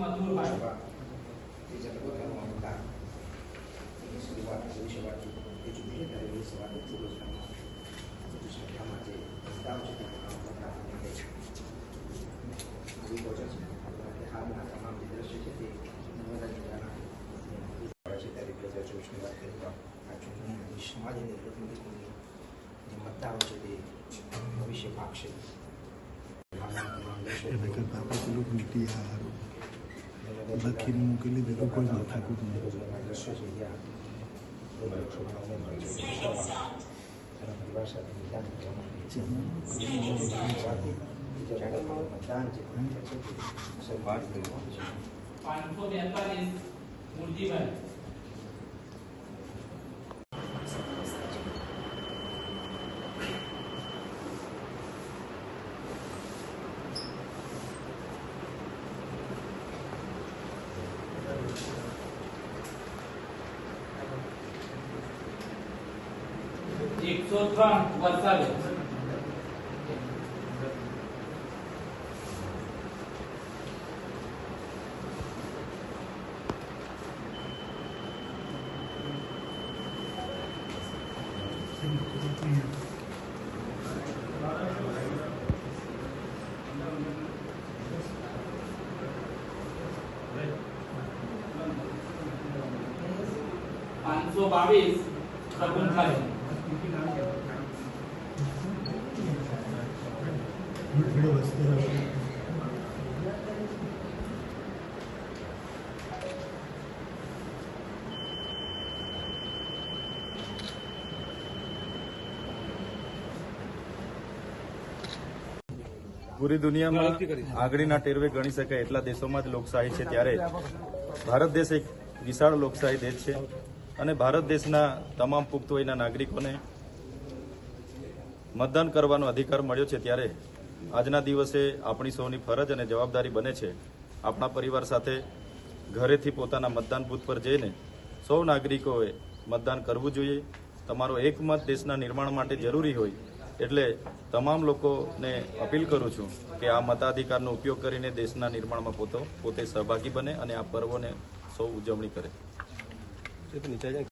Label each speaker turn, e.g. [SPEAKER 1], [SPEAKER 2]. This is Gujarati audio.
[SPEAKER 1] આ ચૂંટણી સમાજની પ્રતિનિધિત્વની જે મતદારો છે તે ભવિષ્ય પાકશે
[SPEAKER 2] લખીને મોકલી દે કોઈ માથાકૂટ નહીં.
[SPEAKER 3] પાંચસો બેતાલીસ મૂર્તિભાઈ. એકસો ત્રણ વરસાદ પાંચસો બાવીસ પ્રભુભાઈ
[SPEAKER 4] પૂરી દુનિયામાં આગળના ટેરવે ગણી શકાય એટલા દેશોમાં જ લોકશાહી છે. ત્યારે ભારત દેશ એક વિશાળ લોકશાહી દેશ છે. અને ભારત દેશના તમામ પુખ્ત વયના નાગરિકોને મતદાન કરવાનો અધિકાર મળ્યો છે ત્યારે આજના દિવસે આપણી સૌની ફરજ અને જવાબદારી બને છે આપણા પરિવાર સાથે ઘરેથી પોતાના મતદાન બૂથ પર જઈને સૌ નાગરિકોએ મતદાન કરવું જોઈએ. તમારો એક મત દેશના નિર્માણ માટે જરૂરી હોય એટલે તમામ લોકોને અપીલ કરું છું કે આ મતાધિકારનો ઉપયોગ કરીને દેશના નિર્માણમાં પોતો, પોતે સહભાગી બને અને આ પર્વોને સૌ ઉજવણી કરે. 这是你在认